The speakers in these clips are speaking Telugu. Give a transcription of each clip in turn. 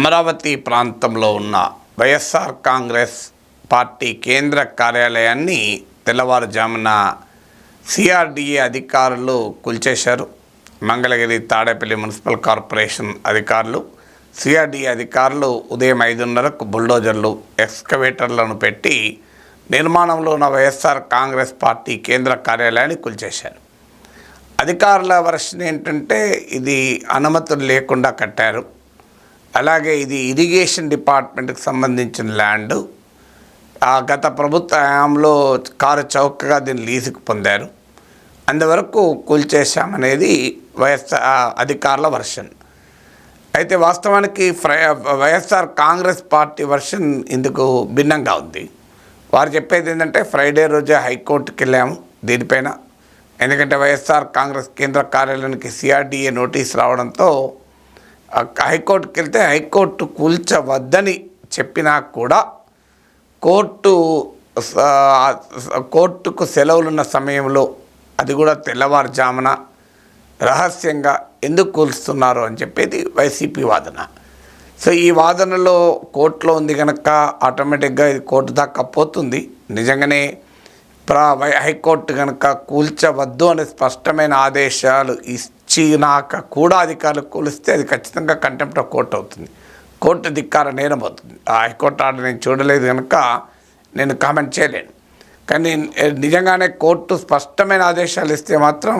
అమరావతి ప్రాంతంలో ఉన్న వైఎస్ఆర్ కాంగ్రెస్ పార్టీ కేంద్ర కార్యాలయాన్ని తెల్లవారుజామున సిఆర్డిఏ అధికారులు కూల్చేశారు. మంగళగిరి తాడేపల్లి మున్సిపల్ కార్పొరేషన్ అధికారులు సిఆర్డిఏ అధికారులు ఉదయం ఐదున్నరకు బుల్డోజర్లు ఎక్స్కవేటర్లను పెట్టి నిర్మాణంలో ఉన్న వైఎస్ఆర్ కాంగ్రెస్ పార్టీ కేంద్ర కార్యాలయాన్ని కూల్చేశారు. అధికారుల వర్షన్ ఏంటంటే ఇది అనుమతులు లేకుండా కట్టారు. అలాగే ఇది ఇరిగేషన్ డిపార్ట్మెంట్కి సంబంధించిన ల్యాండ్. ఆ గత ప్రభుత్వ హయాంలో కారు చౌకగా దీన్ని లీజుకు పొందారు. అందువరకు కూల్చేశామనేది వైఎస్ఆర్ అధికారుల వర్షన్. అయితే వాస్తవానికి ఫ్రై వైఎస్ఆర్ కాంగ్రెస్ పార్టీ వర్షన్ ఇందుకు భిన్నంగా ఉంది. వారు చెప్పేది ఏంటంటే ఫ్రైడే రోజే హైకోర్టుకి వెళ్ళాము దీనిపైన. ఎందుకంటే వైఎస్ఆర్ కాంగ్రెస్ కేంద్ర కార్యాలయానికి సిఆర్డిఏ నోటీస్ రావడంతో హైకోర్టుకి వెళ్తే హైకోర్టు కూల్చవద్దని చెప్పినా కూడా కోర్టు కోర్టుకు సెలవులున్న సమయంలో అది కూడా తెల్లవారుజామున రహస్యంగా ఎందుకు కూల్స్తున్నారు అని చెప్పేది వైసీపీ వాదన. సో ఈ వాదనలో కోర్టులో ఉంది కనుక ఆటోమేటిక్గా ఇది కోర్టు దాకా పోతుంది. నిజంగానే ప్రా వై- హైకోర్టు కనుక కూల్చవద్దు అనే స్పష్టమైన ఆదేశాలు ఇచ్చినాక కూడా అధికారులు కొలిస్తే అది ఖచ్చితంగా కంటెంప్ట్ ఆఫ్ కోర్టు అవుతుంది. కోర్టు ధిక్కార నేరం అవుతుంది ఆ హైకోర్టు ఆర్డర్ నేను చూడలేదు కనుక నేను కామెంట్ చేయలేను. కానీ నిజంగానే కోర్టు స్పష్టమైన ఆదేశాలు ఇస్తే మాత్రం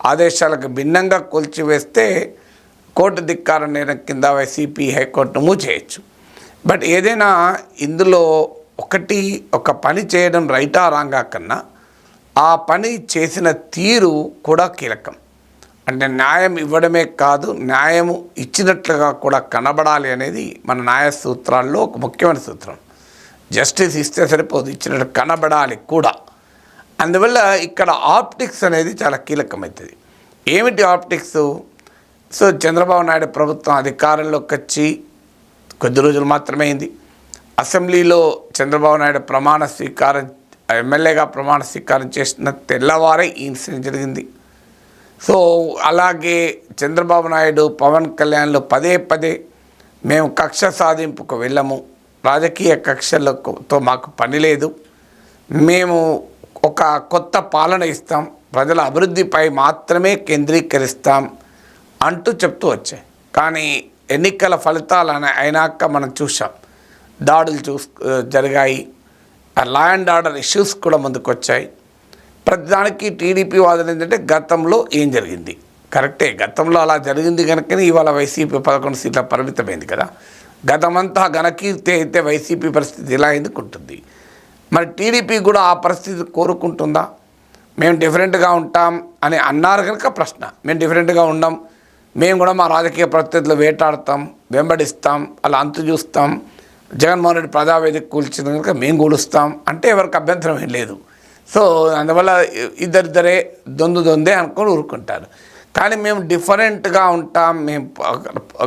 ఆదేశాలకు భిన్నంగా కూల్చివేస్తే కోర్టు ధిక్కార నేరం కింద వైసీపీ హైకోర్టు మూవ్ చేయొచ్చు బట్ ఏదైనా ఇందులో ఒకటి ఒక పని చేయడం రైటా రాంగా కన్నా ఆ పని చేసిన తీరు కూడా కీలకం. అంటే న్యాయం ఇవ్వడమే కాదు న్యాయము ఇచ్చినట్లుగా కూడా కనబడాలి అనేది మన న్యాయ సూత్రాల్లో ఒక ముఖ్యమైన సూత్రం. జస్టిస్ ఇస్తే సరిపోదు ఇచ్చినట్టు కనబడాలి కూడా. అందువల్ల ఇక్కడ ఆప్టిక్స్ అనేది చాలా కీలకమవుతుంది ఏమిటి ఆప్టిక్స్? సో చంద్రబాబు నాయుడు ప్రభుత్వం అధికారంలోకి వచ్చి కొద్ది రోజులు మాత్రమే అయింది. అసెంబ్లీలో చంద్రబాబు నాయుడు ప్రమాణ స్వీకారం ఎమ్మెల్యేగా ప్రమాణ స్వీకారం చేసిన తెల్లవారే ఈ ఇన్సిడెంట్ జరిగింది. సో అలాగే చంద్రబాబు నాయుడు పవన్ కళ్యాణ్లు పదే పదే మేము కక్ష సాధింపుకు వెళ్ళము. రాజకీయ కక్షలతో మాకు పని లేదు. మేము ఒక కొత్త పాలన ఇస్తాం. ప్రజల అభివృద్ధిపై మాత్రమే కేంద్రీకరిస్తాం అంటూ చెప్తూ వచ్చాయి. కానీ ఎన్నికల ఫలితాలు అయినాక మనం చూసాం దాడులు చూస్ జరిగాయి. ల్యాండ్ అండ్ ఆర్డర్ ఇష్యూస్ కూడా ముందుకు వచ్చాయి ప్రతిదానికి టీడీపీ వాదన ఏంటంటే గతంలో ఏం జరిగింది? కరెక్టే గతంలో అలా జరిగింది కనుకనే ఇవాళ వైసీపీ పదకొండు సీట్ల పరిమితమైంది కదా. గతమంతా ఘనకీర్తి అయితే వైసీపీ పరిస్థితి ఇలా ఎందుకుంటుంది? మరి టీడీపీ కూడా ఆ పరిస్థితి కోరుకుంటుందా? మేము డిఫరెంట్గా ఉంటాం అని అన్నారు కనుక ప్రశ్న. మేము డిఫరెంట్గా ఉండం మేము కూడా మా రాజకీయ ప్రత్యర్థులు వేటాడతాం వెంబడిస్తాం అలా అంతు చూస్తాం. జగన్మోహన్ రెడ్డి ప్రజావేదిక కూల్చిన కనుక మేము కూలుస్తాం అంటే ఎవరికి అభ్యంతరం ఏం లేదు. సో అందువల్ల ఇద్దరిద్దరే దొందు దొందే అనుకొని ఊరుకుంటారు. కానీ మేము డిఫరెంట్గా ఉంటాం మేము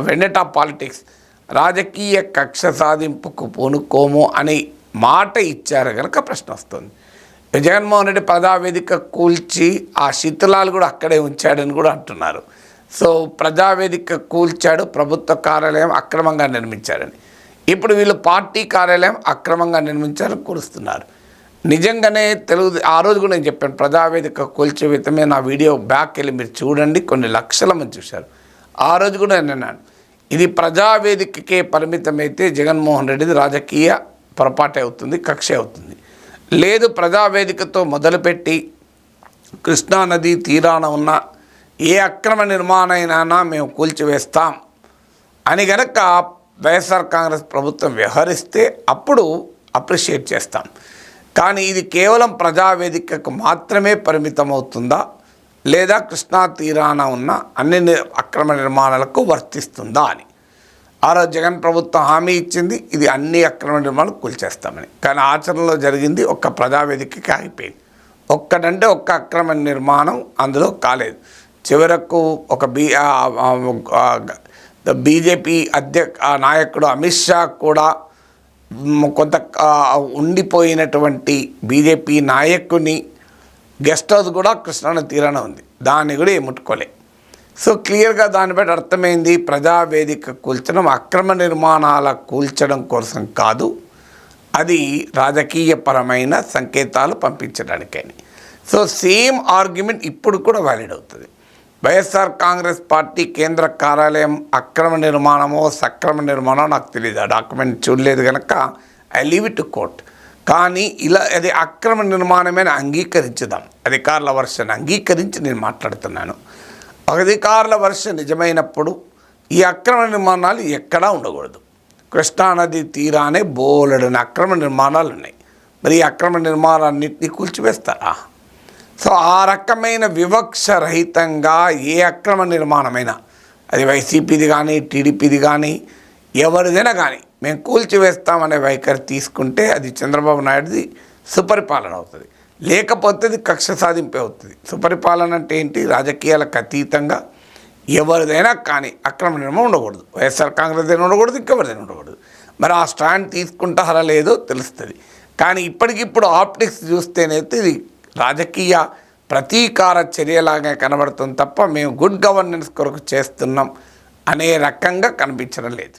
వెండటా పాలిటిక్స్. రాజకీయ కక్ష సాధింపుకు పూనుకోము అని మాట ఇచ్చారు కనుక ప్రశ్న వస్తుంది. జగన్మోహన్ రెడ్డి ప్రజావేదిక కూల్చి ఆ శిథిలాలు కూడా అక్కడే ఉంచాడని కూడా అంటున్నారు. సో ప్రజావేదిక కూల్చాడు ప్రభుత్వ కార్యాలయం అక్రమంగా నిర్మించారని. ఇప్పుడు వీళ్ళు పార్టీ కార్యాలయం అక్రమంగా నిర్మించారని కూలుస్తున్నారు. నిజంగానే తెలుగు ఆ రోజు కూడా నేను చెప్పాను ప్రజావేదిక కూల్చివేతమే నా వీడియో బ్యాక్ వెళ్ళి మీరు చూడండి కొన్ని లక్షల మంది చూశారు. ఆ రోజు కూడా నేను అన్నాను ఇది ప్రజావేదికకే పరిమితమైతే జగన్మోహన్ రెడ్డిది రాజకీయ పొరపాటే అవుతుంది కక్ష అవుతుంది. లేదు ప్రజావేదికతో మొదలుపెట్టి కృష్ణానది తీరాన ఉన్న ఏ అక్రమ నిర్మాణమైనా మేము కూల్చివేస్తాం అని గనక వైఎస్ఆర్ కాంగ్రెస్ ప్రభుత్వం వ్యవహరిస్తే అప్పుడు అప్రిషియేట్ చేస్తాం. కానీ ఇది కేవలం ప్రజావేదికకు మాత్రమే పరిమితం అవుతుందా లేదా కృష్ణా తీరాన ఉన్న అన్ని అక్రమ నిర్మాణాలకు వర్తిస్తుందా అని. ఆరో జగన్ ప్రభుత్వం హామీ ఇచ్చింది ఇది అన్ని అక్రమ నిర్మాణాలు కూల్చేస్తామని. కానీ ఆచరణలో జరిగింది ఒక్క ప్రజావేదికకి ఆగిపోయింది. ఒక్కటంటే ఒక్క అక్రమ నిర్మాణం అందులో కాలేదు. చివరకు ఒక బీ బీజేపీ అధ్యక్ష నాయకుడు అమిత్ షా కూడా కొంత ఉండిపోయినటువంటి బీజేపీ నాయకుని గెస్ట్ హౌస్ కూడా కృష్ణాన తీరాన ఉంది. దాన్ని కూడా ఏముట్టుకోలే సో క్లియర్గా దాన్ని బట్టి అర్థమైంది ప్రజావేదిక కూల్చడం అక్రమ నిర్మాణాల కూల్చడం కోసం కాదు అది రాజకీయపరమైన సంకేతాలు పంపించడానికని. సో సేమ్ ఆర్గ్యుమెంట్ ఇప్పుడు కూడా వ్యాలిడ్ అవుతుంది. వైఎస్ఆర్ కాంగ్రెస్ పార్టీ కేంద్ర కార్యాలయం అక్రమ నిర్మాణమో సక్రమ నిర్మాణమో నాకు తెలియదు ఆ డాక్యుమెంట్ చూడలేదు కనుక I leave it to court. కానీ ఇలా అది అక్రమ నిర్మాణమే అని అంగీకరించుదాం. అధికారుల వర్షన్ అంగీకరించి నేను మాట్లాడుతున్నాను. అధికారుల వర్ష నిజమైనప్పుడు ఈ అక్రమ నిర్మాణాలు ఎక్కడా ఉండకూడదు. కృష్ణానది తీరానే బోలెడని అక్రమ నిర్మాణాలు ఉన్నాయి మరి ఈ అక్రమ నిర్మాణాలన్నింటినీ కూల్చివేస్తారా? సో ఆ రకమైన వివక్ష రహితంగా ఏ అక్రమ నిర్మాణమైనా అది వైసీపీది కానీ టీడీపీది కానీ ఎవరిదైనా కానీ మేము కూల్చివేస్తామనే వైఖరి తీసుకుంటే అది చంద్రబాబు నాయుడుది సుపరిపాలన అవుతుంది. లేకపోతే అది కక్ష సాధింపే అవుతుంది. సుపరిపాలన అంటే ఏంటి? రాజకీయాలకు అతీతంగా ఎవరిదైనా కానీ అక్రమ నిర్మాణం ఉండకూడదు. వైఎస్ఆర్ కాంగ్రెస్ అయినా ఉండకూడదు ఇంకెవరిదైనా ఉండకూడదు. మరి ఆ స్టాండ్ తీసుకుంటారా లేదో తెలుస్తుంది. కానీ ఇప్పటికిప్పుడు ఆప్టిక్స్ చూస్తేనైతే ఇది రాజకీయ ప్రతీకార చర్యలాగా కనబడుతుంది తప్ప మేము గుడ్ గవర్నెన్స్ కొరకు చేస్తున్నాం అనే రకంగా కనిపించడం లేదు.